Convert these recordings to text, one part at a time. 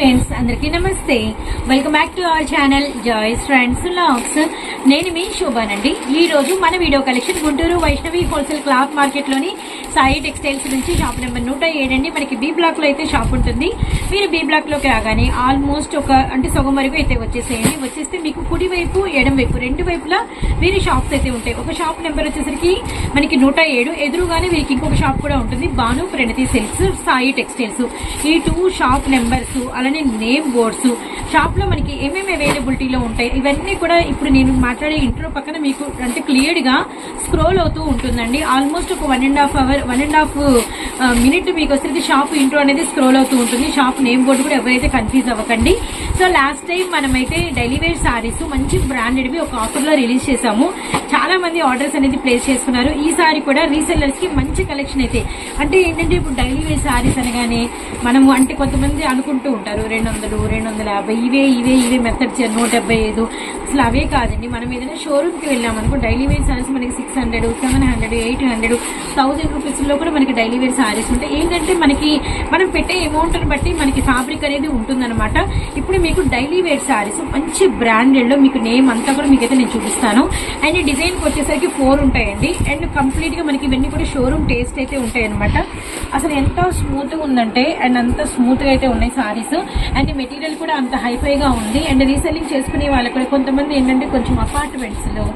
Friends అందరికీ నమస్తే. Welcome back to our channel joys friends lakhs నేను మీ శోభానండి. ఈ రోజు మన video collection Guntur Vaishnavi wholesale cloth మార్కెట్లోని Sai textiles నుంచి షాప్ నెంబర్ నూట ఏడండి మనకి బి బ్లాక్లో అయితే షాప్ ఉంటుంది. మీరు బి బ్లాక్లోకి రాగానే ఆల్మోస్ట్ ఒక అంటే సగం వరకు అయితే వచ్చేసేయండి. వచ్చేస్తే మీకు కుడి వైపు ఎడం వైపు రెండు వైపులా వీరి షాప్స్ అయితే ఉంటాయి. ఒక షాప్ నెంబర్ వచ్చేసరికి మనకి నూట ఏడు. ఎదురుగానే వీరికి ఇంకొక షాప్ కూడా ఉంటుంది. Bhanu Pranathi silks Sai textiles. ఈ టూ షాప్ నెంబర్స్ అలానే నేమ్ బోర్డ్స్. షాప్లో మనకి ఏమేమి అవైలబిలిటీలో ఉంటాయి? ఇవన్నీ కూడా ఇప్పుడు నేను మాట్లాడే ఇంట్రో పక్కన మీకు అంటే క్లియర్గా స్క్రోల్ అవుతూ ఉంటుందండి. ఆల్మోస్ట్ ఒక one and half hour one and half minute మీకు వచ్చేసరికి షాప్ ఇంట్రో అనేది స్క్రోల్ అవుతూ ఉంటుంది. షాప్ నేమ్ బోర్డు కూడా ఎవరైతే కన్ఫ్యూజ్ అవ్వకండి. సో లాస్ట్ టైం మనమైతే డైలీ వేర్ సారీస్ మంచి బ్రాండెడ్వి ఒక ఆఫర్లో రిలీజ్ చేసాము చాలా మంది ఆర్డర్స్ అనేది ప్లేస్ చేసుకున్నారు. ఈసారి కూడా రీసెల్లర్స్కి మంచి కలెక్షన్ అయితే. అంటే ఏంటంటే ఇప్పుడు డైలీ వేర్ శారీస్ అనగానే మనము అంటే కొంతమంది అనుకుంటూ ఉంటారు. రెండు వందలు రెండు వందల యాభై ఇవే ఇవే ఇవే మెథడ్స్ నూట డెబ్బై ఐదు అసలు అవే కాదండి మనం ఏదైనా షోరూమ్కి వెళ్ళాము అనుకో డైలీ వేర్ సారీస్ మనకి six hundred seven hundred eight hundred thousand రూపీస్లో కూడా మనకి డైలీ వేర్ సారీస్ ఉంటాయి. ఏంటంటే మనకి మనం పెట్టే అమౌంట్ని బట్టి మనకి ఫ్యాబ్రిక్ అనేది ఉంటుందన్నమాట. ఇప్పుడు మీకు డైలీ వేర్ సారీస్ మంచి బ్రాండెడ్లో మీకు నేమ్ అంతా కూడా మీకైతే నేను చూపిస్తాను. అండ్ డిజైన్కి వచ్చేసరికి ఫోర్ ఉంటాయండి. అండ్ కంప్లీట్గా మనకి ఇవన్నీ కూడా షోరూమ్ టేస్ట్ అయితే ఉంటాయి అనమాట అసలు ఎంత స్మూత్గా ఉందంటే అండ్ అంత స్మూత్గా అయితే ఉన్నాయి సారీస్ అండ్ మెటీరియల్ కూడా అంత హైఫైగా ఉంది. అండ్ రీసెల్లింగ్ చేసుకునే వాళ్ళకి కూడా కొంతమంది ఏంటంటే కొంచెం అపార్ట్మెంట్స్లో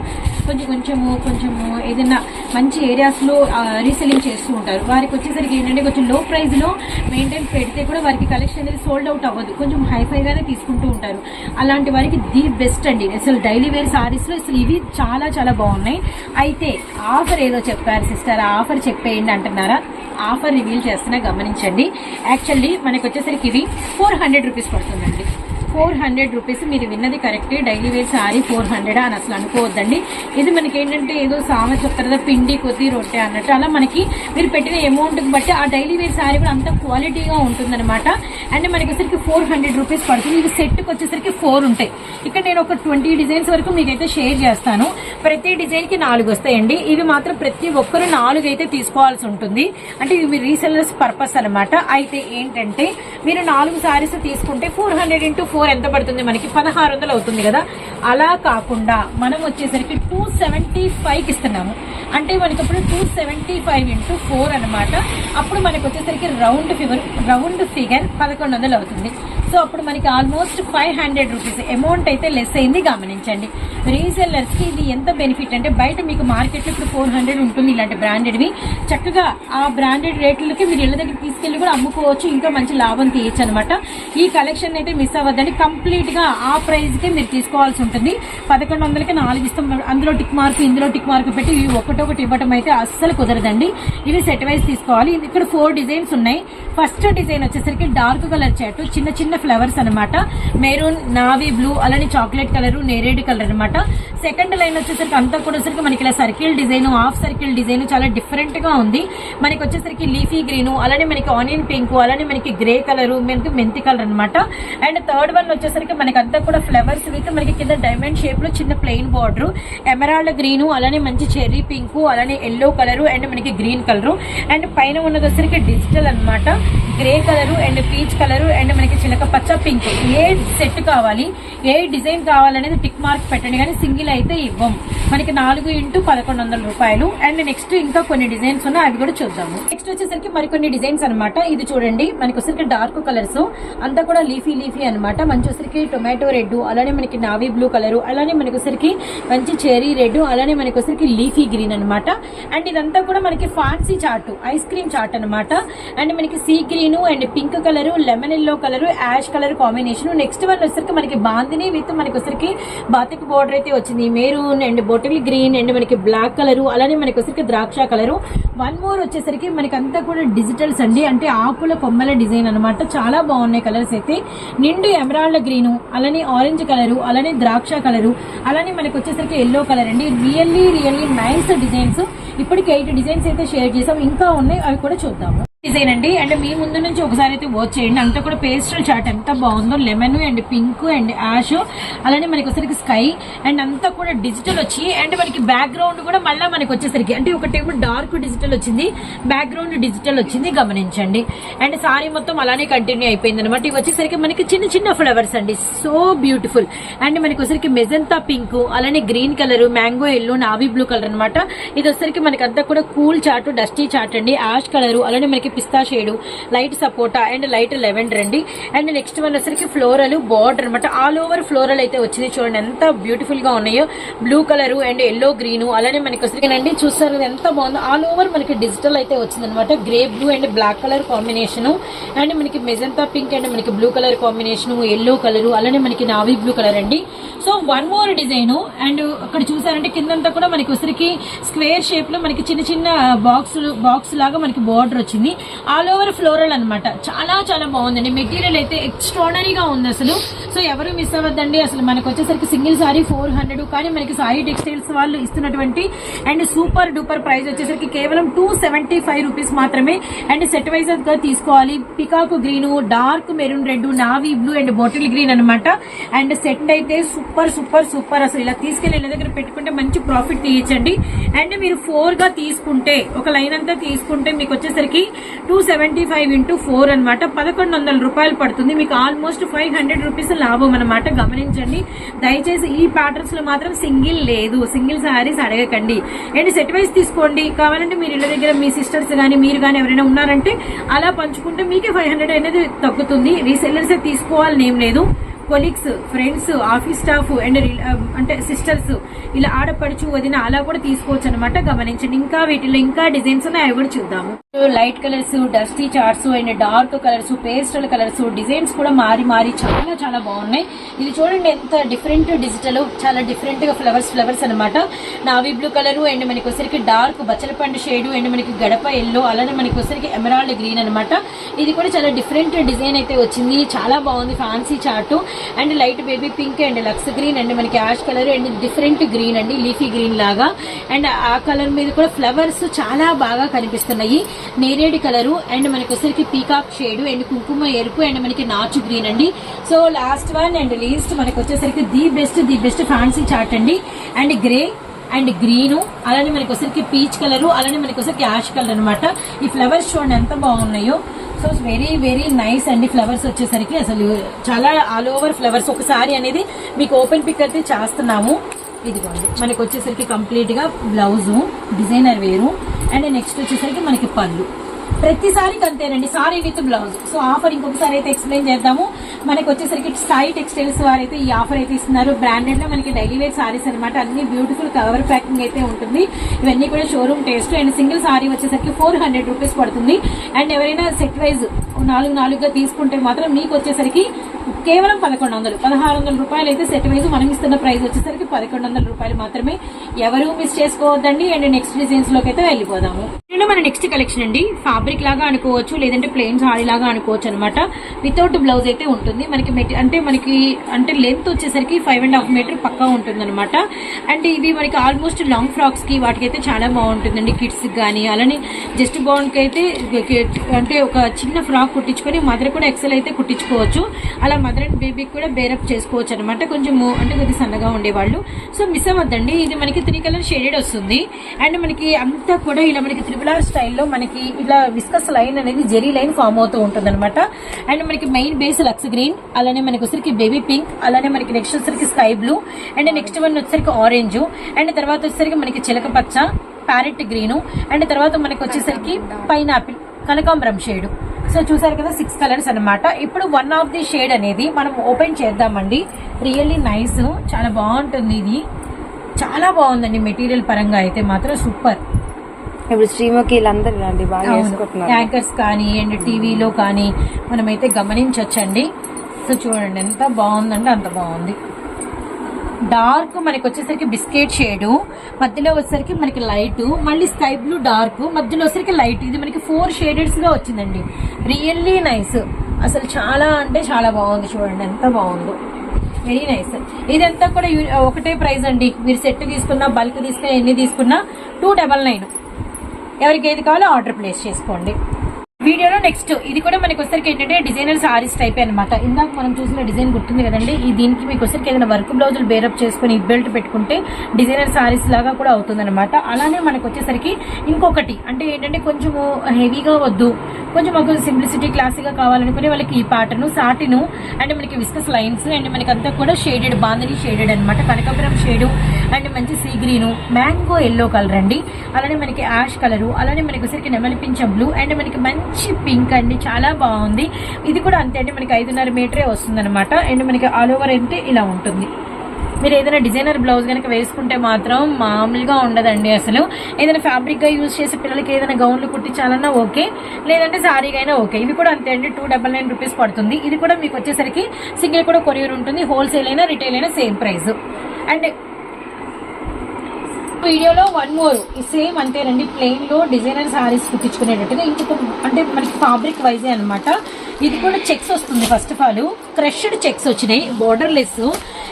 కొంచెం కొంచెము కొంచెము ఏదైనా మంచి ఏరియాస్లో రీసెల్లింగ్ చేస్తూ ఉంటారు. వారికి వచ్చేసరికి ఏంటంటే కొంచెం లో ప్రైస్లో మెయింటైన్ పెడితే కూడా వారికి కలెక్షన్ అనేది సోల్డ్ అవుట్ అవ్వదు. కొంచెం హైఫైగానే తీసుకుంటూ ఉంటారు. అలాంటి వారికి ది బెస్ట్ అండి. అసలు డైలీ వేర్ సారీస్లో అసలు ఇవి చాలా చాలా బాగున్నాయి. అయితే ఆఫర్ ఏదో చెప్పారు సిస్టర్ ఆఫర్ చెప్పేయండి అంటున్నారా? ఆఫర్ రివీల్ చేస్తున్నా గమనించండి. యాక్చువల్లీ మనకు వచ్చేసరికి ఇది ఫోర్ హండ్రెడ్ రూపీస్ పడుతుందండి. ఫోర్ హండ్రెడ్ రూపీస్ మీరు విన్నది కరెక్టే. Daily wear sari four hundred అని అసలు అనుకోవద్దండి. ఇది మనకి ఏంటంటే ఏదో సామె చెప్తారు పిండి కొద్ది రొట్టె అన్నట్టు. అలా మనకి మీరు పెట్టిన అమౌంట్ బట్టి ఆ డైలీ వేర్ సారీ కూడా అంత క్వాలిటీగా ఉంటుందన్నమాట. అండ్ మనకి వచ్చరికి ఫోర్ హండ్రెడ్ రూపీస్ పడుతుంది. ఇది సెట్కి వచ్చేసరికి ఫోర్ ఉంటాయి. ఇక్కడ నేను ఒక ట్వంటీ డిజైన్స్ వరకు మీకైతే షేర్ చేస్తాను. ప్రతి డిజైన్కి నాలుగు వస్తాయండి. ఇవి మాత్రం ప్రతి ఒక్కరు నాలుగు అయితే తీసుకోవాల్సి ఉంటుంది. అంటే ఇవి రీసెల్లర్స్ పర్పస్ అనమాట అయితే ఏంటంటే మీరు నాలుగు శారీస్ తీసుకుంటే four hundred into four four ఎంత పడుతుంది? మనకి పదహారు వందలు అవుతుంది కదా? అలా కాకుండా మనం వచ్చేసరికి టూ సెవెంటీ ఫైవ్కి ఇస్తున్నాము. అంటే మనకి అప్పుడు two seventy five into four అనమాట అప్పుడు మనకు వచ్చేసరికి రౌండ్ ఫిగర్ రౌండ్ ఫిగర్ పదకొండు వందలు అవుతుంది. సో అప్పుడు మనకి almost five hundred rupees amount అయితే లెస్ అయింది గమనించండి. రీసెల్లర్స్కి ఇది ఎంత బెనిఫిట్ అంటే బయట మీకు మార్కెట్లో ఇప్పుడు ఫోర్ హండ్రెడ్ ఉంటుంది ఇలాంటి బ్రాండెడ్వి చక్కగా ఆ బ్రాండెడ్ రేట్లకి మీరు ఇళ్ళ దగ్గర తీసుకెళ్ళి కూడా అమ్ముకోవచ్చు. ఇంకా మంచి లాభం తీయచ్చు అనమాట ఈ కలెక్షన్ అయితే మిస్ అవ్వద్దండి. కంప్లీట్గా ఆ ప్రైస్కే మీరు తీసుకోవాల్సి ఉంటుంది. పదకొండు వందలకి నాలుగు ఇస్తాం. అందులో టిక్ మార్క్ ఇందులో టిక్ మార్క్ పెట్టి ఇవి ఒకటొకటి ఇవ్వటం అయితే అస్సలు కుదరదండి. ఇవి సెట్ వైజ్ తీసుకోవాలి. ఇక్కడ ఫోర్ డిజైన్స్ ఉన్నాయి. ఫస్ట్ డిజైన్ వచ్చేసరికి డార్క్ కలర్ చాట్ చిన్న చిన్న ఫ్లవర్స్ అనమాట మెరూన్ నావీ బ్లూ అలానే చాక్లెట్ కలర్ నేరేడ్ కలర్ అనమాట సెకండ్ లైన్ వచ్చేసరికి అంతా కూడా వచ్చేసరికి మనకి ఇలా circle design half circle design చాలా డిఫరెంట్గా ఉంది. మనకి వచ్చేసరికి లీఫీ గ్రీన్ అలానే మనకి ఆనియన్ పింక్ అలానే మనకి గ్రే కలర్ మనకి మెంతి కలర్ అనమాట అండ్ థర్డ్ వన్ వచ్చేసరికి మనకి అంతా కూడా ఫ్లవర్స్ విత్ మనకి కింద డైమండ్ షేప్లో చిన్న ప్లెయిన్ బార్డర్ ఎమరాల్డ్ గ్రీన్ అలానే మంచి చెర్రీ పింక్ అలానే ఎల్లో కలర్ అండ్ మనకి గ్రీన్ కలర్. అండ్ పైన ఉన్నది వచ్చేసరికి డిజిటల్ అనమాట grey colour and peach colour and మనకి చిలక పచ్చ పింక్. ఏ సెట్ కావాలి ఏ డిజైన్ కావాలనేది టిక్ మార్క్ పెట్టండి. కానీ సింగిల్ అయితే ఇవ్వం. మనకి నాలుగు ఇంటూ పదకొండు వందల రూపాయలు. అండ్ నెక్స్ట్ ఇంకా కొన్ని డిజైన్స్ ఉన్నాయి. అవి కూడా చూద్దాము. నెక్స్ట్ వచ్చేసరికి మరికొన్ని డిజైన్స్ అనమాట ఇది చూడండి. మనకి వచ్చేసరికి డార్క్ కలర్స్ అంతా కూడా లీఫీ లీఫీ అనమాట మంచి వచ్చేసరికి టొమాటో రెడ్ అలానే మనకి నావీ బ్లూ కలర్ అలానే మనకి వచ్చేసరికి మంచి చెరీ రెడ్ అలానే మనకి వచ్చేసరికి లీఫీ గ్రీన్ అనమాట అండ్ ఇదంతా కూడా మనకి fancy chart ice cream chart అనమాట అండ్ మనకి sea green and pink colour lemon yellow colour ash colour combination. Next one వచ్చేసరికి మనకి బాందిని విత్ మనకి వచ్చరికి బాతిక్ బోర్డర్ అయితే వచ్చింది. Maroon and bottle green and మనకి బ్లాక్ కలర్ అలానే మనకి వచ్చరికి ద్రాక్ష కలర్. వన్ మోర్ వచ్చేసరికి మనకి అంతా కూడా డిజిటల్స్ అండి. అంటే ఆకుల కొమ్మల డిజైన్ అనమాట చాలా బాగున్నాయి కలర్స్ అయితే. నిండు ఎమరాల్డ్ గ్రీన్ అలానే ఆరెంజ్ కలర్ అలానే ద్రాక్ష కలర్ అలానే మనకి వచ్చేసరికి ఎల్లో కలర్ అండి. Really really nice designs. ఇప్పటికి ఎయిట్ డిజైన్స్ అయితే షేర్ చేసాం ఇంకా ఉన్నాయి. అవి కూడా చూద్దాము. డిజైన్ అండి. అండ్ మీ ముందు నుంచి ఒకసారి అయితే వాచ్ చేయండి. అంతా కూడా పేస్టల్ చాట్ ఎంత బాగుందో lemon and pink and ash అలానే మనకి వచ్చేసరికి స్కై అండ్ అంతా కూడా డిజిటల్ వచ్చి అండ్ మనకి బ్యాక్గ్రౌండ్ కూడా మళ్ళీ మనకి వచ్చేసరికి అంటే ఒకటేమో డార్క్ డిజిటల్ వచ్చింది. బ్యాక్గ్రౌండ్ డిజిటల్ వచ్చింది గమనించండి. అండ్ సారీ మొత్తం అలానే కంటిన్యూ అయిపోయింది అనమాట ఇవి వచ్చేసరికి మనకి చిన్న చిన్న ఫ్లవర్స్ అండి. సో బ్యూటిఫుల్ అండ్ మనకి వచ్చేసరికి మెజంతా పింక్ అలానే green colour mango yellow navy blue colour అనమాట ఇది వచ్చేసరికి మనకి అంతా కూడా కూల్ చాట్ డస్టీ చాట్ అండి. యాష్ కలర్ అలానే మనకి పిస్తా shade light sapota and light lavender అండి. అండ్ నెక్స్ట్ వన్ వచ్చేసరికి ఫ్లోరల్ బార్డర్ అనమాట ఆల్ ఓవర్ ఫ్లోరల్ అయితే వచ్చింది చూడండి ఎంత బ్యూటిఫుల్గా ఉన్నాయో. Blue colour and yellow green అలానే మనకి వచ్చేసరికి అండి చూస్తారు కదా ఎంత బాగుందో. ఆల్ ఓవర్ మనకి డిజిటల్ అయితే వచ్చింది అనమాట grey blue and black colour combination. And మనకి మెజంతా పింక్ అండ్ మనకి blue colour combination yellow colour అలానే మనకి నావీ బ్లూ కలర్ అండి. So one more design. And అక్కడ చూసారంటే కిందంతా కూడా మనకి ఉసిరికి స్క్వేర్ షేప్లో మనకి చిన్న చిన్న బాక్స్ బాక్స్ లాగా మనకి బార్డర్ వచ్చింది. ఆల్ ఓవర్ ఫ్లోరల్ అనమాట చాలా చాలా బాగుందండి. మెటీరియల్ అయితే ఎక్స్ట్రాడనరీగా ఉంది అసలు. సో ఎవరు మిస్ అవ్వద్దండి. అసలు మనకు వచ్చేసరికి సింగిల్ సారీ ఫోర్ హండ్రెడ్ కానీ మనకి సాయి టెక్స్టైల్స్ వాళ్ళు ఇస్తున్నటువంటి అండ్ సూపర్ డూపర్ ప్రైస్ వచ్చేసరికి కేవలం టూ సెవెంటీ ఫైవ్ రూపీస్ మాత్రమే. అండ్ సెట్గా తీసుకోవాలి. Peacock green dark maroon red navy blue and bottle green అనమాట అండ్ సెట్ అయితే సూపర్ సూపర్ సూపర్. అసలు ఇలా తీసుకెళ్ళి ఇళ్ళ దగ్గర పెట్టుకుంటే మంచి ప్రాఫిట్ తీయచ్చండి. అండ్ మీరు ఫోర్గా తీసుకుంటే ఒక లైన్ అంతా తీసుకుంటే మీకు వచ్చేసరికి two seventy five into four అనమాట పదకొండు వందల రూపాయలు పడుతుంది. మీకు ఆల్మోస్ట్ ఫైవ్ హండ్రెడ్ రూపీస్ లాభం అనమాట గమనించండి. దయచేసి ఈ ప్యాటర్న్స్లో మాత్రం సింగిల్ లేదు. సింగిల్ శారీస్ అడగకండి. అండ్ సెట్ వైజ్ తీసుకోండి. కావాలంటే మీరు ఇళ్ళ దగ్గర మీ సిస్టర్స్ కానీ మీరు కానీ ఎవరైనా ఉన్నారంటే అలా పంచుకుంటే మీకే ఫైవ్ హండ్రెడ్ అనేది తగ్గుతుంది. రీసెల్లర్సే తీసుకోవాలని ఏం లేదు. Colleagues friends office staff and అంటే సిస్టర్స్ ఇలా ఆడపడుచు వదిన అలా కూడా తీసుకోవచ్చు అనమాట గమనించండి. ఇంకా వీటిలో ఇంకా డిజైన్స్ ఉన్నాయి అవి కూడా చూద్దాము. Light colours dusty charts and dark colours pastel colours designs కూడా మారి మారి చాలా చాలా బాగున్నాయి. ఇది చూడండి ఎంత డిఫరెంట్ డిజిటల్ చాలా డిఫరెంట్గా ఫ్లవర్స్ ఫ్లవర్స్ అనమాట నావీ బ్లూ కలర్ అండ్ మనకి వచ్చరికి డార్క్ బచ్చలపండు షేడ్ అండ్ మనకి గడప ఎల్లో అలానే మనకి వచ్చరికి ఎమరాల్డ్ గ్రీన్ అనమాట ఇది కూడా చాలా డిఫరెంట్ డిజైన్ అయితే వచ్చింది. చాలా బాగుంది fancy chart and light baby pink and lux green and మనకి ash colour and different green అండి లీఫీ గ్రీన్ లాగా. అండ్ ఆ కలర్ మీద కూడా ఫ్లవర్స్ చాలా బాగా కనిపిస్తున్నాయి. నేరేడు కలర్ అండ్ మనకి వచ్చరికి పీకాక్ షేడ్ అండ్ కుంకుమ ఎరుపు అండ్ మనకి నాచు గ్రీన్ అండి. So last one and least మనకి వచ్చేసరికి the best the best fancy chart అండి. అండ్ గ్రే అండ్ గ్రీన్ అలానే మనకి వచ్చరికి పీచ్ కలర్ అలానే మనకి వచ్చరికి యాష్ కలర్ అనమాట ఈ ఫ్లవర్స్ చూడండి ఎంత బాగున్నాయో. సో వెరీ వెరీ నైస్ అండి ఫ్లవర్స్ వచ్చేసరికి. అసలు చాలా ఆల్ ఓవర్ ఫ్లవర్స్ ఒకసారి అనేది మీకు ఓపెన్ పిక్ అయితే చేస్తున్నాము. ఇదిగోండి. మనకి వచ్చేసరికి కంప్లీట్గా బ్లౌజు డిజైనర్ వేరు. అండ్ నెక్స్ట్ వచ్చేసరికి మనకి పళ్ళు. ప్రతిసారి అంతేనండి sari with blouse. So offer ఇంకొకసారి అయితే ఎక్స్ప్లెయిన్ చేద్దాము. మనకి వచ్చేసరికి సాయి టెక్స్టైల్స్ వారు అయితే ఈ ఆఫర్ అయితే ఇస్తున్నారు. బ్రాండెడ్లో మనకి డైలీ వేర్ సారీస్ అనమాట అన్ని బ్యూటిఫుల్ కవర్ ప్యాకింగ్ అయితే ఉంటుంది. ఇవన్నీ కూడా showroom taste. And single sari వచ్చేసరికి ఫోర్ హండ్రెడ్ రూపీస్ పడుతుంది. అండ్ ఎవరైనా సెట్ వైజ్ నాలుగు నాలుగుగా తీసుకుంటే మాత్రం మీకు వచ్చేసరికి కేవలం పదకొండు వందలు. పదహారు వందల రూపాయలు అయితే సెట్ వైజ్ మనం ఇస్తున్న ప్రైస్ వచ్చేసరికి పదకొండు వందల రూపాయలు మాత్రమే. ఎవరు మిస్ చేసుకోవద్దండి అండ్ నెక్స్ట్ డిజైన్స్లోకి అయితే వెళ్ళిపోదాము. ఇది మన నెక్స్ట్ కలెక్షన్ అండి. ఫ్యాబ్రిక్ లాగా అనుకోవచ్చు లేదంటే ప్లెయిన్ సారీ లాగా అనుకోవచ్చు అనమాట వితౌట్ బ్లౌజ్ అయితే ఉంటుంది. మనకి అంటే మనకి అంటే లెంత్ వచ్చేసరికి ఫైవ్ అండ్ హాఫ్ మీటర్ పక్కా ఉంటుంది అనమాట అండ్ ఇవి మనకి ఆల్మోస్ట్ లాంగ్ ఫ్రాక్స్కి వాటికి అయితే చాలా బాగుంటుందండి. కిడ్స్ కానీ అలానే జస్ట్ బౌండ్కి అయితే అంటే ఒక చిన్న ఫ్రాక్ కుట్టించుకొని మదర్ కూడా ఎక్సెల్ అయితే కుట్టించుకోవచ్చు. అలా మదర్ అండ్ బేబీకి కూడా బేరప్ చేసుకోవచ్చు అనమాట కొంచెం అంటే కొద్ది సన్నగా ఉండేవాళ్ళు. సో మిస్ అవ్వద్దండి. ఇది మనకి త్రీ కలర్ షేడెడ్ వస్తుంది. అండ్ మనకి అంతా కూడా ఇలా మనకి త్రిపుల ఆర్ స్టైల్లో మనకి ఇలా విస్కస్ లైన్ అనేది జెరీ లైన్ ఫామ్ అవుతూ ఉంటుంది అనమాట అండ్ మనకి మెయిన్ బేస్ లక్స్ గ్రీన్ అలానే మనకి వచ్చరికి బేబీ పింక్ అలానే మనకి నెక్స్ట్ వచ్చరికి sky blue and next one వచ్చరికి ఆరెంజ్ అండ్ తర్వాత వచ్చేసరికి మనకి చిలక పచ్చ ప్యారెట్ గ్రీను అండ్ తర్వాత మనకి వచ్చేసరికి పైనాపిల్ కనకాంబరం షేడ్ సో చూసారు కదా సిక్స్ కలర్స్ అన్నమాట. ఇప్పుడు వన్ ఆఫ్ ది షేడ్ అనేది మనం ఓపెన్ చేద్దామండి. రియల్లీ నైస్ చాలా బాగుంటుంది ఇది. చాలా బాగుందండి మెటీరియల్ పరంగా అయితే మాత్రం సూపర్. ఇప్పుడు శ్రీముఖి వీళ్ళందరూ ఇలాంటి బాగా వేసుకుంటున్నారు. యాంకర్స్ కానీ అండ్ టీవీలో కానీ మనమైతే గమనించవచ్చండి సో చూడండి ఎంత బాగుందంటే అంత బాగుంది. డార్క్ మనకి వచ్చేసరికి బిస్కెట్ షేడ్ మధ్యలో వచ్చేసరికి మనకి లైట్ మళ్ళీ స్కై బ్లూ డార్క్ మధ్యలో వచ్చేసరికి లైట్. ఇది మనకి ఫోర్ షేడెడ్స్గా వచ్చిందండి. Really nice. అసలు చాలా అంటే చాలా బాగుంది చూడండి ఎంత బాగుందో. Very nice. ఇదంతా కూడా ఒకటే ప్రైస్ అండి. మీరు సెట్ తీసుకున్నా బల్క్ తీసుకున్నా ఎన్ని తీసుకున్నా టూ డబల్ నైన్. ఎవరికి ఏది కావాలో ఆర్డర్ ప్లేస్ చేసుకోండి. వీడియోలో నెక్స్ట్ ఇది కూడా మనకి వచ్చరికి ఏంటంటే డిజైనర్ సారీస్ టైప్ అనమాట ఇందాక మనం చూసిన డిజైన్ గుర్తుంది కదండి. ఈ దీనికి మీకు వచ్చరికి ఏదైనా వర్క్ బ్లౌజులు బేరప్ చేసుకుని బెల్ట్ పెట్టుకుంటే డిజైనర్ సారీస్ లాగా కూడా అవుతుంది అనమాట అలానే మనకు వచ్చేసరికి ఇంకొకటి అంటే ఏంటంటే కొంచెము హెవీగా వద్దు కొంచెం మాకు సింప్లిసిటీ క్లాసిగా కావాలనుకునే వాళ్ళకి ఈ పాటను సాటిను అండ్ మనకి విస్కస్ లైన్స్ అండ్ మనకి అంతా కూడా షేడెడ్ బాందని షేడెడ్ అనమాట కనకాపురం షేడు అండ్ మంచి sea green mango yellow colour అండి. అలానే మనకి యాష్ కలరు అలానే మనకి వచ్చరికి నెమలిపించం బ్లూ అండ్ మనకి మంచి పింక్ అండి. చాలా బాగుంది. ఇది కూడా అంతే అండి మనకి ఐదున్నర మీటరే వస్తుంది అనమాట అండ్ మనకి ఆల్ ఓవర్ అంటే ఇలా ఉంటుంది. మీరు ఏదైనా డిజైనర్ బ్లౌజ్ కనుక వేసుకుంటే మాత్రం మామూలుగా ఉండదండి అసలు. ఏదైనా ఫ్యాబ్రిక్గా యూజ్ చేసే పిల్లలకి ఏదైనా గౌన్లు కుట్టించాలన్నా ఓకే. లేదంటే సారీగా అయినా ఓకే. ఇవి కూడా అంతే అండి టూ డబల్ నైన్ రూపీస్ పడుతుంది. ఇది కూడా మీకు వచ్చేసరికి సింగిల్ కూడా కొరియర్ ఉంటుంది హోల్సేల్ అయినా రిటైల్ అయినా సేమ్ ప్రైస్ అండ్ వీడియోలో వన్ మోర్ సేమ్ అంతేనండి. ప్లెయిన్లో డిజైనర్ శారీస్ కుట్టించుకునేటట్టుగా ఇంకొక అంటే మనకి ఫ్యాబ్రిక్ వైజే అనమాట ఇది కూడా చెక్స్ వస్తుంది first of all crushed checks వచ్చినాయి బోర్డర్ లెస్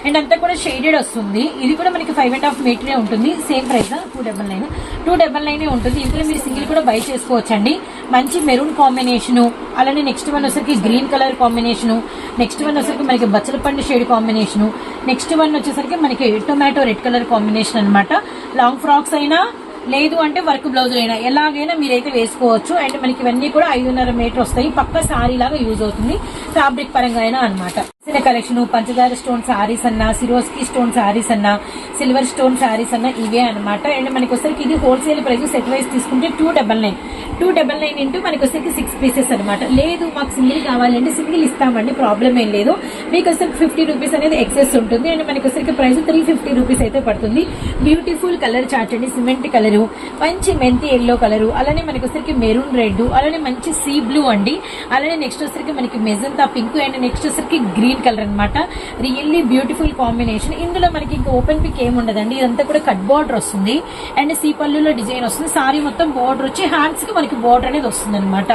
అండ్ అంతా కూడా షేడెడ్ వస్తుంది. ఇది కూడా మనకి ఫైవ్ అండ్ హాఫ్ మీటరే ఉంటుంది. Same price two double nine two double nine ఉంటుంది. ఇందులో మీరు సింగిల్ కూడా బై చేసుకోవచ్చండి. మంచి మెరూన్ కాంబినేషను అలానే నెక్స్ట్ వన్ వచ్చరికి green colour combination next one వచ్చరికి మనకి బచ్చలపండు షేడ్ కాంబినేషను నెక్స్ట్ వన్ వచ్చేసరికి మనకి టొమాటో రెడ్ కలర్ కాంబినేషన్ అనమాట లాంగ్ ఫ్రాక్స్ అయినా లేదు అంటే వర్క్ బ్లౌజ్ అయినా. ఎలాగైనా మీరైతే వేసుకోవచ్చు. అండ్ మనకి ఇవన్నీ కూడా ఐదున్నర మీటర్ వస్తాయి. పక్క సారీ లాగా యూజ్ అవుతుంది. ఫ్యాబ్రిక్ పరంగా అయినా అనమాట కలెక్షన్ పంచదార స్టోన్ సారీస్ అన్నా సిరోస్కి స్టోన్ సారీస్ అన్నా సిల్వర్ స్టోన్ సారీస్ అన్న ఇవే అనమాట అండ్ మనకి వచ్చరికి ఇది హోల్సేల్ ప్రైస్ సెట్ వైజ్ తీసుకుంటే two double nine two double nine into మనకి వచ్చరికి సిక్స్ పీసెస్ అనమాట లేదు మాకు సింగిల్ కావాలంటే సింగిల్ ఇస్తామండి ప్రాబ్లం ఏం లేదు. మీకు వచ్చరికి ఫిఫ్టీ రూపీస్ అనేది ఎక్సెస్ ఉంటుంది. అండ్ మనకి వచ్చరికి ప్రైస్ త్రీ ఫిఫ్టీ రూపీస్ అయితే పడుతుంది. బ్యూటిఫుల్ కలర్ చార్ట్ అండి సిమెంట్ కలరు మంచి మెంతి ఎల్లో కలరు అలానే మనకి వచ్చరికి మెరూన్ రెడ్ అలానే మంచి సీ బ్లూ అండి. అలానే నెక్స్ట్ వచ్చరికి మనకి మెజంతా పింక్ అండ్ నెక్స్ట్ వచ్చరికి గ్రీన్ కలర్ అన్నమాట. రియల్లీ బ్యూటిఫుల్ కాంబినేషన్ ఇందులో మనకి ఇంకా ఓపెన్ పిక్ ఏమి ఉండదండి. ఇదంతా కూడా కట్ బార్డర్ వస్తుంది. అండ్ సీ పళ్ళులో డిజైన్ వస్తుంది. సారీ మొత్తం బార్డర్ వచ్చి హ్యాండ్స్కి మనకి బార్డర్ అనేది వస్తుంది అనమాట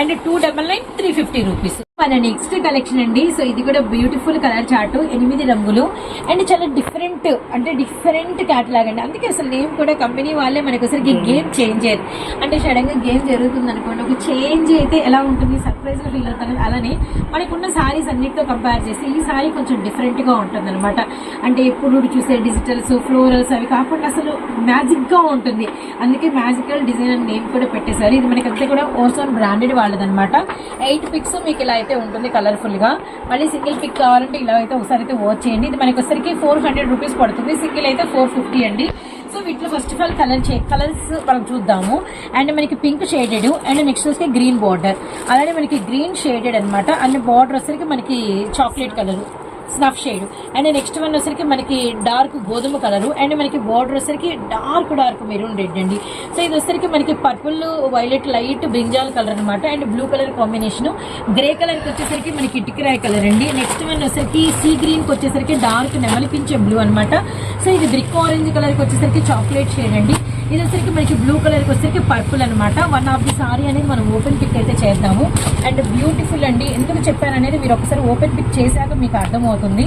and two double nine three fifty rupees మన నెక్స్ట్ కలెక్షన్ అండి. సో ఇది కూడా బ్యూటిఫుల్ కలర్ చార్ట్ ఎనిమిది రంగులు. అండ్ చాలా డిఫరెంట్ అంటే డిఫరెంట్ క్యాటలాగ్ అండి అందుకే అసలు నేమ్ కూడా కంపెనీ వాళ్ళే మనకి అసలు గేమ్ చేంజ్ అయ్యేది అంటే సడన్గా గేమ్ జరుగుతుంది అనుకోండి. ఒక చేంజ్ అయితే ఎలా ఉంటుంది? సర్ప్రైజ్గా ఫీల్ అవుతాం కదా అలానే మనకున్న సారీస్ అన్నిటితో కంపేర్ చేస్తే ఈ సారీ కొంచెం డిఫరెంట్గా ఉంటుంది అనమాట అంటే ఎప్పుడు చూసే డిజిటల్స్ ఫ్లోరల్స్ అవి కాకుండా అసలు మ్యాజిక్గా ఉంటుంది. అందుకే మ్యాజికల్ డిజైన్ అని నేమ్ కూడా పెట్టేశారు. ఇది మనకి అంతా కూడా ఓసోన్ బ్రాండెడ్ వాళ్ళదన్నమాట. ఎయిట్ పిక్స్ మీకు ఇలా అయితే ఉంటుంది కలర్ఫుల్గా మళ్ళీ సింగిల్ పిక్ కావాలంటే ఇలా అయితే ఒకసారి అయితే వాచ్ చేయండి. ఇది మనకి ఒకసారికి ఫోర్ హండ్రెడ్ రూపీస్ పడుతుంది. సింగిల్ అయితే ఫోర్ ఫిఫ్టీ అండి. సో వీటిలో first of all colour colours మనం చూద్దాము. అండ్ మనకి పింక్ షేడెడ్ అండ్ నెక్స్ట్ వచ్చి గ్రీన్ బార్డర్ అలానే మనకి గ్రీన్ షేడెడ్ అనమాట అండ్ బార్డర్ వచ్చరికి మనకి chocolate colour snuff shade. And next one వచ్చరికి మనకి డార్క్ గోధుమ కలర్. అండ్ మనకి బార్డర్ వచ్చరికి డార్క్ డార్క్ మెరూన్ రెడ్ అండి. సో ఇది వచ్చరికి మనకి purple violet light brinjal colour అనమాట and blue colour combination. Grey కలర్కి వచ్చేసరికి మనకి ఇటుకరాయ్ కలర్ అండి. నెక్స్ట్ వన్ వచ్చరికి సీ గ్రీన్కి వచ్చేసరికి డార్క్ నెమలిపించే బ్లూ అన్నమాట. సో ఇది బ్రిక్ ఆరెంజ్ కలర్కి వచ్చేసరికి చాక్లెట్ షేడ్ అండి. ఇది వచ్చరికి మనకి బ్లూ కలర్ వచ్చరికి పర్పుల్ అనమాట వన్ ఆఫ్ ది సారీ అనేది మనం ఓపెన్ పిక్ అయితే చేద్దాము. అండ్ బ్యూటిఫుల్ అండి. ఎందుకు చెప్పాననేది మీరు ఒకసారి ఓపెన్ పిక్ చేశాక మీకు అర్థమవుతుంది.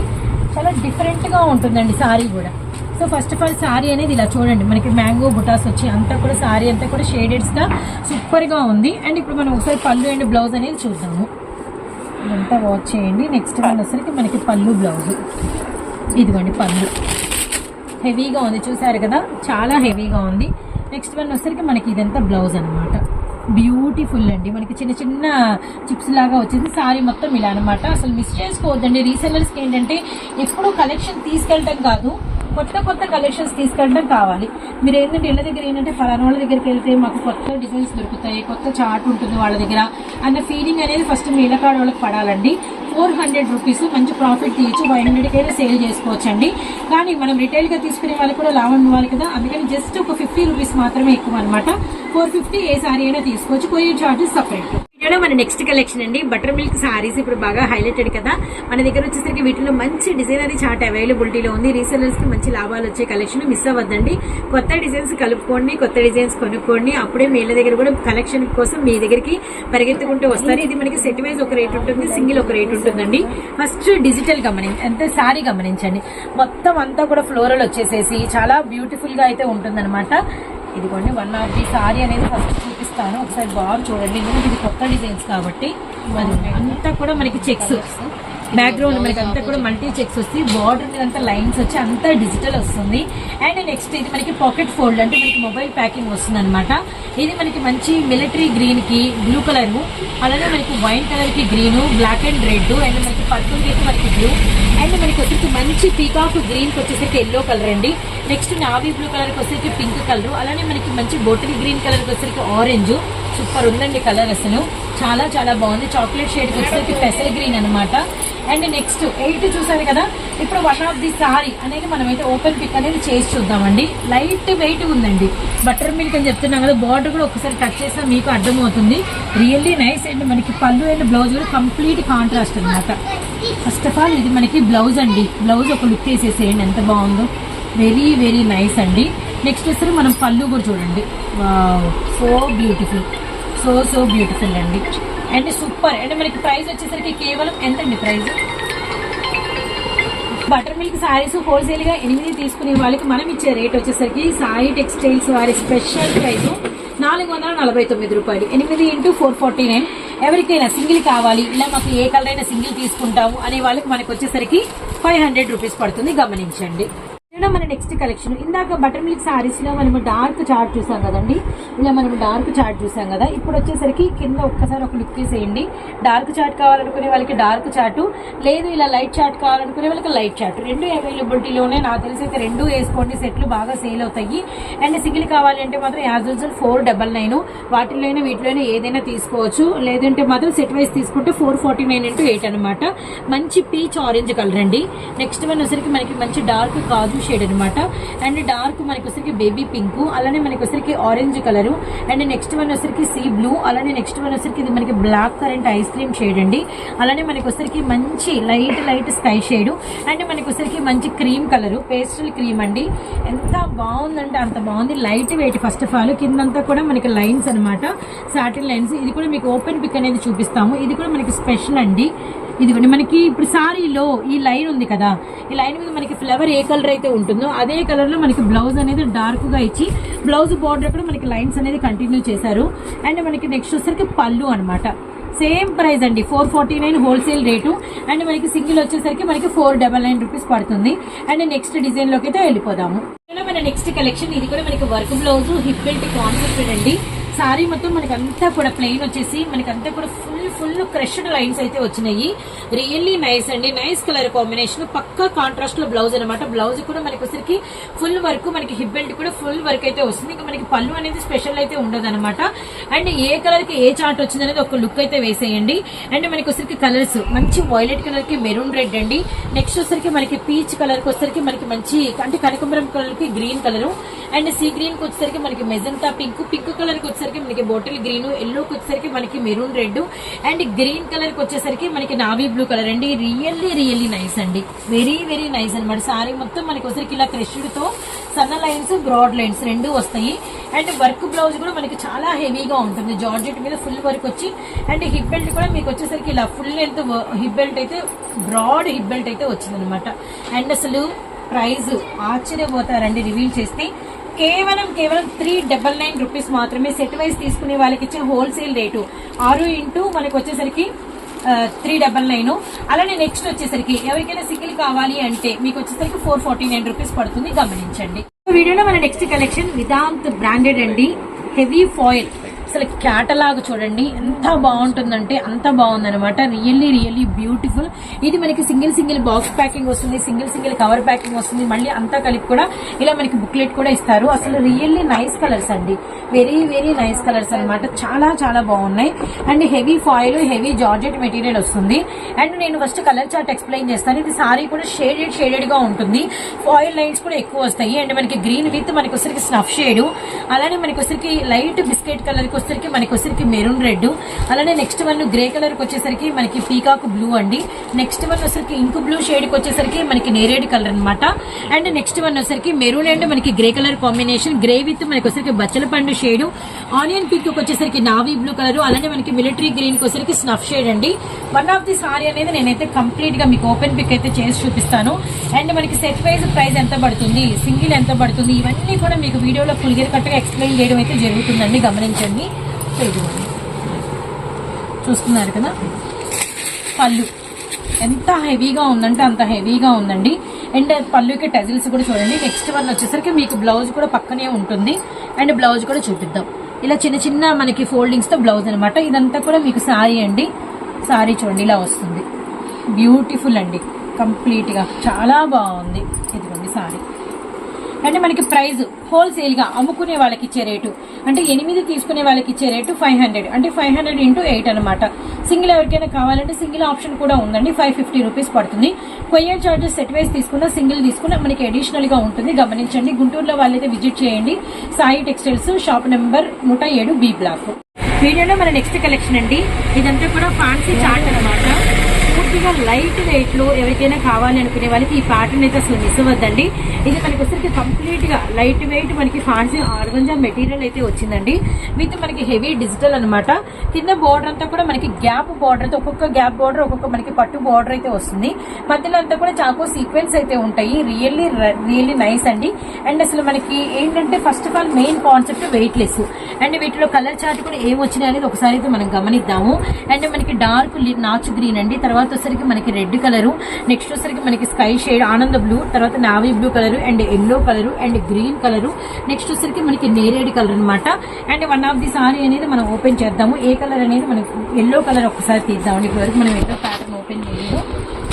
చాలా డిఫరెంట్గా ఉంటుందండి సారీ కూడా. So first of all sari అనేది ఇలా చూడండి. మనకి మ్యాంగో బుటాస్ వచ్చి అంతా కూడా సారీ అంతా కూడా షేడెడ్స్గా సూపర్గా ఉంది. అండ్ ఇప్పుడు మనం ఒకసారి పళ్ళు అండ్ బ్లౌజ్ అనేది చూద్దాము. ఇదంతా వాచ్ చేయండి. నెక్స్ట్ వన్ వచ్చరికి మనకి పళ్ళు బ్లౌజ్ ఇదిగోండి పళ్ళు. హెవీగా ఉంది. చూసారు కదా? చాలా హెవీగా ఉంది. నెక్స్ట్ వన్ వచ్చేసరికి మనకి ఇదంతా బ్లౌజ్ అనమాట బ్యూటిఫుల్ అండి. మనకి చిన్న చిన్న చిప్స్ లాగా వచ్చింది. సారీ మొత్తం ఇలా అనమాట అసలు మిస్ చేసుకోవద్దండి. రీసెల్లర్స్కి ఏంటంటే ఎప్పుడూ కలెక్షన్ తీసుకెళ్ళటం కాదు. కొత్త కొత్త కలెక్షన్స్ తీసుకెళ్ళడం కావాలి. మీరు ఏంటంటే ఇళ్ళ దగ్గర ఏంటంటే ఫలానా వాళ్ళ దగ్గరికి వెళ్తే మాకు కొత్త డిజైన్స్ దొరుకుతాయి కొత్త చార్ట్ ఉంటుంది వాళ్ళ దగ్గర. అన్న ఫీలింగ్ అనేది ఫస్ట్ మీ ఇళ్ళకాడ వాళ్ళకి పడాలండి. ఫోర్ హండ్రెడ్ రూపీస్ మంచి ప్రాఫిట్ తీయచ్చు. ఫైవ్ హండ్రెడ్కి అయితే సేల్ చేసుకోవచ్చండి. కానీ మనం రిటైల్గా తీసుకునే వాళ్ళకి కూడా లాభం ఇవ్వాలి కదా. అందుకని జస్ట్ ఒక ఫిఫ్టీ రూపీస్ మాత్రమే ఎక్కువ అనమాట ఫోర్ ఫిఫ్టీ ఏ సారీ అయినా తీసుకోవచ్చు. కొరియర్ ఛార్జెస్ సపరేట్ వీడియోలో మన నెక్స్ట్ కలెక్షన్ అండి. బటర్ మిల్క్ సారీస్ ఇప్పుడు బాగా హైలైటెడ్ కదా. మన దగ్గర వచ్చేసరికి వీటిలో మంచి డిజైనరీ చార్ట్ అవైలబిలిటీలో ఉంది. రీసెలర్స్కి మంచి లాభాలు వచ్చే కలెక్షన్ మిస్ అవ్వద్దండి. కొత్త డిజైన్స్ కలుపుకోండి కొత్త డిజైన్స్ కొనుక్కోండి. అప్పుడే మీళ్ళ దగ్గర కూడా కలెక్షన్ కోసం మీ దగ్గరికి పరిగెత్తుకుంటూ వస్తారు. ఇది మనకి సెట్ వైజ్ ఒక రేట్ ఉంటుంది సింగిల్ ఒక రేట్ ఉంటుందండి. ఫస్ట్ డిజిటల్ గమనించండి అంటే సారీ గమనించండి. మొత్తం అంతా కూడా ఫ్లోరల్ వచ్చేసేసి చాలా బ్యూటిఫుల్గా అయితే ఉంటుందన్నమాట. ఇదిగోండి వన్ ఆఫ్ ది సారీ అనేది ఫస్ట్ చూపిస్తాను. ఒకసారి బాగా చూడండి. ఎందుకంటే ఇది కొత్త డిజైన్స్ కాబట్టి మరి అంతా కూడా మనకి చెక్స్ బ్యాక్గ్రౌండ్ మనకి అంతా కూడా మల్టీ చెక్స్ వస్తాయి. బార్డర్ మీద అంతా లైన్స్ వచ్చి అంతా డిజిటల్ వస్తుంది. అండ్ నెక్స్ట్ ఇది మనకి పాకెట్ ఫోల్డ్ అంటే మనకి మొబైల్ ప్యాకింగ్ వస్తుంది అనమాట ఇది మనకి మంచి మిలిటరీ గ్రీన్కి బ్లూ కలర్ అలానే మనకి వైన్ కలర్కి green black and red and మనకి పర్పుల్కి మనకి బ్లూ అండ్ మనకి వచ్చేసి మంచి పీకాక్ గ్రీన్కి వచ్చేసరికి ఎల్లో కలర్ అండి. నెక్స్ట్ నావీ బ్లూ కలర్కి వచ్చేసరికి పింక్ కలర్ అలానే మనకి మంచి బొటిల్ గ్రీన్ కలర్కి వచ్చేసరికి ఆరెంజ్ సూపర్ ఉందండి కలర్ అసలు. చాలా చాలా బాగుంది. చాక్లెట్ షేడ్ వచ్చేసరికి పెసల్ గ్రీన్ అన్నమాట. అండ్ నెక్స్ట్ ఎయిట్ చూసారు కదా? ఇప్పుడు వన్ ఆఫ్ ది సారీ అనేది మనం అయితే ఓపెన్ పిక్ అనేది చేసి చూద్దామండి. లైట్ వెయిట్ ఉందండి. బటర్ మిల్క్ అని చెప్తున్నాం కదా బార్డర్ కూడా ఒకసారి టచ్ చేసినా మీకు అర్థమవుతుంది. Really nice and. మనకి పళ్ళు అండ్ బ్లౌజ్ కూడా కంప్లీట్ కాంట్రాస్ట్ అన్నమాట. ఫస్ట్ ఆఫ్ ఆల్ ఇది మనకి బ్లౌజ్ అండి. బ్లౌజ్ ఒక లుక్ వేసేసేయండి. ఎంత బాగుందో. వెరీ వెరీ నైస్ అండి. నెక్స్ట్ వచ్చేసరికి మనం పళ్ళు కూడా చూడండి. So beautiful so so beautiful అండి. అండ్ సూపర్ అండ్ మనకి ప్రైస్ వచ్చేసరికి కేవలం ఎంత అండి ప్రైస్ బటర్ మిల్క్ సారీస్ హోల్సేల్గా ఎనిమిది తీసుకునే వాళ్ళకి మనం ఇచ్చే రేట్ వచ్చేసరికి సాయి టెక్స్టైల్స్ వారి స్పెషల్ ప్రైస్ నాలుగు వందల నలభై తొమ్మిది రూపాయలు. ఎనిమిది ఇంటూ ఫోర్ ఫార్టీ నైన్ ఎవరికైనా సింగిల్ కావాలి ఇలా మాకు ఏ కలర్ అయినా సింగిల్ తీసుకుంటాము అనే వాళ్ళకి మనకు వచ్చేసరికి ఫైవ్ హండ్రెడ్ రూపీస్ పడుతుంది. గమనించండి. ఇలా మన నెక్స్ట్ కలెక్షన్ ఇందాక బటర్ మిల్క్ సారీస్లో మనం డార్క్ చార్ట్ చూసాం కదండి? ఇలా మనం డార్క్ చార్ట్ చూసాం కదా? ఇప్పుడు వచ్చేసరికి కింద ఒక్కసారి ఒక లుక్ వేసేయండి. డార్క్ చార్ట్ కావాలనుకునే వాళ్ళకి డార్క్ చార్టు లేదు ఇలా లైట్ చార్ట్ కావాలనుకునే వాళ్ళకి లైట్ చార్ట్ రెండు అవైలబిలిటీలోనే నాకు తెలిసి అయితే రెండు వేసుకోండి. సెట్లు బాగా సేల్ అవుతాయి. అండ్ సింగిల్ కావాలి అంటే మాత్రం as usual four double nine వాటిలోనే వీటిలోనే ఏదైనా తీసుకోవచ్చు. లేదంటే మాత్రం సెట్ వైజ్ తీసుకుంటే four forty nine into eight అనమాట మంచి పీచ్ ఆరెంజ్ కలర్ అండి. నెక్స్ట్ వన్ వచ్చరికి మనకి మంచి డార్క్ కాజు షేడ్ అనమాట అండ్ డార్క్ మనకి వచ్చరికి బేబీ పింక్ అలానే మనకి వచ్చరికి orange colour and next one వచ్చరికి సీ బ్లూ అలానే నెక్స్ట్ వన్ వచ్చరికి ఇది మనకి black currant ice cream shade అండి. అలానే మనకి వచ్చరికి మంచి light light sky shade and మనకి వచ్చరికి మంచి క్రీమ్ కలర్ పేస్టల్ క్రీమ్ అండి. ఎంత బాగుందంటే అంత బాగుంది. Light weight first of all కిందంతా కూడా మనకి లైన్స్ అనమాట సాటిన్ లైన్స్ ఇది కూడా మీకు ఓపెన్ పిక్ అనేది చూపిస్తాము. ఇది కూడా మనకి స్పెషల్ అండి. ఇదిగోండి మనకి ఇప్పుడు సారీలో ఈ లైన్ ఉంది కదా ఈ లైన్ మీద మనకి ఫ్లవర్ ఏ కలర్ అయితే ఉంటుందో అదే కలర్లో మనకి బ్లౌజ్ అనేది డార్క్గా ఇచ్చి బ్లౌజ్ బార్డర్ కూడా మనకి లైన్స్ అనేది కంటిన్యూ చేశారు. అండ్ మనకి నెక్స్ట్ వచ్చేసరికి పళ్ళు అనమాట సేమ్ ప్రైస్ అండి four forty nine wholesale rate and మనకి సింగిల్ వచ్చేసరికి మనకి ఫోర్ డబల్ నైన్ రూపీస్ పడుతుంది. అండ్ నెక్స్ట్ డిజైన్లోకి అయితే వెళ్ళిపోదాము. మన నెక్స్ట్ కలెక్షన్ ఇది కూడా మనకి work blouse hip belt concept అండి. సారీ మొత్తం మనకి అంతా కూడా ప్లెయిన్ వచ్చేసి మనకి అంతా కూడా ఫుల్ ఫుల్ క్రష్డ్ లైన్స్ అయితే వచ్చినాయి. రియల్లీ నైస్ అండి. నైస్ కలర్ కాంబినేషన్ పక్కా కాంట్రాస్ట్లో బ్లౌజ్ అనమాట బ్లౌజ్ కూడా మనకి వచ్చరికి ఫుల్ వర్క్ మనకి హిప్ బెల్ట్ కూడా ఫుల్ వర్క్ అయితే వస్తుంది. ఇంకా మనకి పళ్ళు అనేది స్పెషల్ అయితే ఉండదు అనమాట అండ్ ఏ కలర్కి ఏ చార్ట్ వచ్చింది అనేది ఒక లుక్ అయితే వేసేయండి. అండ్ మనకి వచ్చరికి కలర్స్ మంచి వైలెట్ కలర్కి మెరూన్ రెడ్ అండి. నెక్స్ట్ వచ్చరికి మనకి పీచ్ కలర్కి వచ్చరికి మనకి మంచి అంటే కనకంబరం కలర్కి గ్రీన్ కలర్ అండ్ సీ గ్రీన్కి వచ్చేసరికి మనకి మెజంతా పింక్ పింక్ కలర్కి వచ్చేసరికి మనకి బాటిల్ గ్రీన్ ఎల్లో కి వచ్చేసరికి మనకి మెరూన్ రెడ్ అండ్ గ్రీన్ కలర్కి వచ్చేసరికి మనకి నావీ బ్లూ కలర్ అండి. రియల్లీ రియల్లీ నైస్ అండి. వెరీ వెరీ నైస్ అనమాట సారీ మొత్తం మనకి వచ్చరికి ఇలా క్రెష్డ్తో సన్న లైన్స్ బ్రాడ్ లైన్స్ రెండు వస్తాయి. అండ్ వర్క్ బ్లౌజ్ కూడా మనకి చాలా హెవీగా ఉంటుంది. జార్జెట్ మీద ఫుల్ వర్క్ వచ్చి అండ్ హిప్ బెల్ట్ కూడా మీకు వచ్చేసరికి ఇలా ఫుల్ లెంత్ హిప్ బెల్ట్ అయితే బ్రాడ్ హిప్ బెల్ట్ అయితే వచ్చింది అనమాట అండ్ అసలు ప్రైజ్ ఆశ్చర్యపోతారండి రివీల్ చేస్తే. కేవలం కేవలం త్రీ డబల్ నైన్ రూపీస్ మాత్రమే సెట్ వైజ్ తీసుకునే వాళ్ళకి ఇచ్చే హోల్సేల్ రేటు ఆరు ఇంటూ మనకు వచ్చేసరికి త్రీ డబల్ నైన్ అలానే నెక్స్ట్ వచ్చేసరికి ఎవరికైనా సికిల్ కావాలి అంటే మీకు వచ్చేసరికి ఫోర్ ఫార్టీ నైన్ రూపీస్ పడుతుంది. గమనించండి. వీడియోలో మన నెక్స్ట్ కలెక్షన్ విదాంత్ బ్రాండెడ్ అండి హెవీ ఫాయిల్ అసలు క్యాటలాగ్ చూడండి ఎంత బాగుంటుందంటే అంత బాగుందనమాట రియల్లీ రియల్లీ బ్యూటిఫుల్ ఇది మనకి సింగిల్ సింగిల్ బాక్స్ ప్యాకింగ్ వస్తుంది సింగిల్ సింగిల్ కవర్ ప్యాకింగ్ వస్తుంది. మళ్ళీ అంతా కలిపి కూడా ఇలా మనకి బుక్లెట్ కూడా ఇస్తారు. అసలు రియల్లీ నైస్ కలర్స్ అండి. వెరీ వెరీ నైస్ కలర్స్ అన్నమాట. చాలా చాలా బాగున్నాయి. And heavy foil heavy georgette material వస్తుంది. అండ్ నేను ఫస్ట్ కలర్ చార్ట్ ఎక్స్ప్లెయిన్ చేస్తాను. ఇది సారీ కూడా షేడెడ్ షేడెడ్గా ఉంటుంది. ఫాయిల్ లైన్స్ కూడా ఎక్కువ వస్తాయి. అండ్ మనకి గ్రీన్ విత్ మనకి వచ్చరికి స్నఫ్ షేడ్ అలానే మనకి వచ్చరికి లైట్ బిస్కెట్ కలర్ వచ్చేసరికి మనకి వచ్చేసరికి మెరూన్ రెడ్. అలానే నెక్స్ట్ వన్ గ్రే కలర్కి వచ్చేసరికి మనకి పీకాక్ బ్లూ అండి. నెక్స్ట్ వన్ వచ్చేసరికి ఇంక్ బ్లూ షేడ్కి వచ్చేసరికి మనకి నేరేడ్ కలర్ అనమాట అండ్ నెక్స్ట్ వన్ వచ్చేసరికి మెరూన్ అండ్ మనకి grey colour combination grey with మనకి వచ్చేసరికి బచ్చల పండు షేడ్ ఆనియన్ పీక్కి వచ్చేసరికి నావీ బ్లూ కలర్ అలానే మనకి మిలిటరీ గ్రీన్కి వచ్చేసరికి స్నఫ్ షేడ్ అండి. వన్ ఆఫ్ ది సారీ అనేది నేనైతే కంప్లీట్గా మీకు ఓపెన్ పిక్ అయితే చేసి చూపిస్తాను. అండ్ మనకి సెట్ వైజ్ ప్రైస్ ఎంత పడుతుంది? సింగిల్ ఎంత పడుతుంది? ఇవన్నీ కూడా మీకు వీడియోలో ఫుల్ గేర్ ఎక్స్ప్లెయిన్ చేయడం అయితే జరుగుతుందండి. గమనించండి. సో ఇదిగోండి. చూస్తున్నారు కదా? పళ్ళు. ఎంత హెవీగా ఉందంటే అంత హెవీగా ఉందండి. అండ్ పళ్ళుకి టజిల్స్ కూడా చూడండి. నెక్స్ట్ వన్ వచ్చేసరికి మీకు బ్లౌజ్ కూడా పక్కనే ఉంటుంది. అండ్ బ్లౌజ్ కూడా చూపిద్దాం. ఇలా చిన్న చిన్న మనకి ఫోల్డింగ్స్తో బ్లౌజ్ అనమాట ఇదంతా కూడా మీకు సారీ అండి. సారీ చూడండి ఇలా వస్తుంది. బ్యూటిఫుల్ అండి. కంప్లీట్గా. చాలా బాగుంది. ఇదిగోండి సారీ. అంటే మనకి ప్రైస్ హోల్సేల్గా అమ్ముకునే వాళ్ళకి ఇచ్చే రేటు. అంటే ఎనిమిది తీసుకునే వాళ్ళకి ఇచ్చే రేటు ఫైవ్ హండ్రెడ్. అంటే ఫైవ్ హండ్రెడ్ ఇంటూ ఎయిట్ అనమాట సింగిల్ ఎవరికైనా కావాలంటే సింగిల్ ఆప్షన్ కూడా ఉందండి. ఫైవ్ ఫిఫ్టీ రూపీస్ పడుతుంది. కొరియర్ చార్జెస్ సెట్ వైస్ తీసుకున్నా సింగిల్ తీసుకున్నా మనకి అడిషనల్గా ఉంటుంది. గమనించండి. గుంటూరులో వాళ్ళైతే విజిట్ చేయండి. సాయి టెక్స్టైల్స్ షాప్ నెంబర్ నూట ఏడు బి బ్లాక్. వీడియోలో మన నెక్స్ట్ కలెక్షన్ అండి. ఇదంతా కూడా ఫ్యాన్సీ చార్ట్ అనమాట పూర్తిగా లైట్ వెయిట్లో ఎవరికైనా కావాలి అనుకునే వాళ్ళకి ఈ ప్యాటర్న్ అయితే అసలు మిస్ అవ్వద్దండి. ఇది మనకి వచ్చేసరికి కంప్లీట్గా లైట్ వెయిట్ మనకి ఫ్యాన్సీ ఆర్గంజా మెటీరియల్ అయితే వచ్చిందండి. విత్ మనకి హెవీ డిజిటల్ అన్నమాట. కింద బార్డర్ అంతా కూడా మనకి గ్యాప్ బార్డర్ అయితే ఒక్కొక్క గ్యాప్ బార్డర్ ఒక్కొక్క మనకి పట్టు బార్డర్ అయితే వస్తుంది. మధ్యలో అంతా కూడా చాకో సీక్వెన్స్ అయితే ఉంటాయి. రియల్లీ రియల్లీ నైస్ అండి. అండ్ అసలు మనకి ఏంటంటే first of all main concept weight less and వీటిలో కలర్ చార్ట్ కూడా ఏం వచ్చినాయి అనేది ఒకసారి అయితే మనం గమనిద్దాము. అండ్ మనకి డార్క్ నాచ్ గ్రీన్ అండి. తర్వాత వచ్చేసరికి మనకి రెడ్ కలర్ నెక్స్ట్ వచ్చేసరికి మనకి స్కై షేడ్ ఆనంద బ్లూ తర్వాత navy blue colour and yellow colour and green colour. Next వచ్చేసరికి మనకి నేరేడ్ కలర్ అన్నమాట. And one of the sari అనేది మనం ఓపెన్ చేద్దాము. ఏ కలర్ అనేది మనకి ఎల్లో కలర్ ఒకసారి తీద్దామండి ఇప్పటివరకు మనం ఎల్లో ప్యాటర్న్ ఓపెన్ చేయలేదు.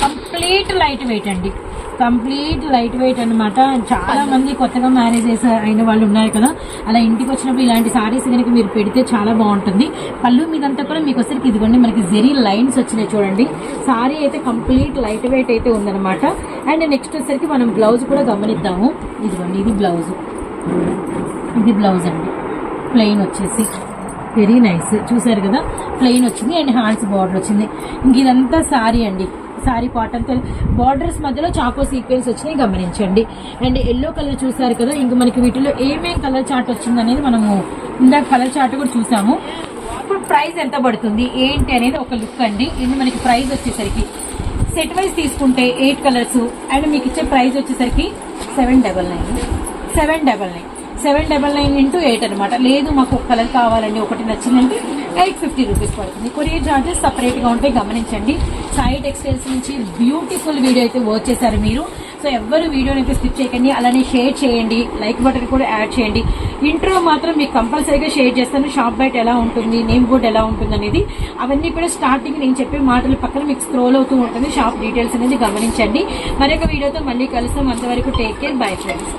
కంప్లీట్ లైట్ వెయిట్ అండి. కంప్లీట్ లైట్ వెయిట్ అన్నమాట. చాలా మంది కొత్తగా మ్యారేజ్ అయిన వాళ్ళు ఉన్నారు కదా. అలా ఇంటికి వచ్చినప్పుడు ఇలాంటి సారీస్ కనుక మీరు పెడితే చాలా బాగుంటుంది. పళ్ళు మీదంతా కూడా మీకు వచ్చరికి ఇదిగోండి మనకి జెరీ లైన్స్ వచ్చినాయి చూడండి. సారీ అయితే కంప్లీట్ లైట్ వెయిట్ అయితే ఉందన్నమాట. అండ్ నెక్స్ట్ వచ్చేసరికి మనం బ్లౌజ్ కూడా గమనిద్దాము. ఇదిగోండి ఇది బ్లౌజ్. ఇది బ్లౌజ్ అండి. ప్లెయిన్ వచ్చేసి. Very nice. చూసారు కదా? ప్లెయిన్ వచ్చింది అండ్ హ్యాండ్స్ బార్డర్ వచ్చింది. ఇంక ఇదంతా సారీ అండి. సారీ కాటన్ బార్డర్స్ మధ్యలో చాకో సీక్వెన్స్ వచ్చినాయి గమనించండి. అండ్ ఎల్లో కలర్ చూసారు కదా ఇంక మనకి వీటిలో ఏమేమి కలర్ చార్ట్ వచ్చింది అనేది మనము ఇందాక కలర్ చార్ట్ కూడా చూసాము. ఇప్పుడు ప్రైస్ ఎంత పడుతుంది ఏంటి అనేది ఒక లుక్ అండి. ఇది మనకి ప్రైస్ వచ్చేసరికి సెట్ వైజ్ తీసుకుంటే ఎయిట్ కలర్స్ అండ్ మీకు ఇచ్చే ప్రైస్ వచ్చేసరికి seven double nine seven double nine seven double nine into eight అనమాట లేదు మాకు ఒక కలర్ కావాలండి ఒకటి నచ్చిందంటే ఎయిట్ ఫిఫ్టీ రూపీస్ పడుతుంది. కొరియర్ చార్జెస్ సపరేట్గా ఉంటాయి గమనించండి. సాయి టెక్స్టైల్స్ నుంచి బ్యూటిఫుల్ వీడియో అయితే వర్క్ చేశారు మీరు. సో ఎవరు వీడియోని అయితే స్కిప్ చేయకండి. అలానే షేర్ చేయండి. లైక్ బటన్ కూడా యాడ్ చేయండి. ఇంట్రో మాత్రం మీకు కంపల్సరీగా షేర్ చేస్తాను. షాప్ బయట ఎలా ఉంటుంది? నేమ్ బోర్డ్ ఎలా ఉంటుంది అనేది. అవన్నీ కూడా స్టార్టింగ్ నేను చెప్పే మాటల పక్కన మీకు స్క్రోల్ అవుతూ ఉంటుంది. షాప్ డీటెయిల్స్ అనేది గమనించండి. మరొక వీడియోతో మళ్ళీ కలుస్తాం. అంతవరకు టేక్ కేర్ బై ఫ్రెండ్స్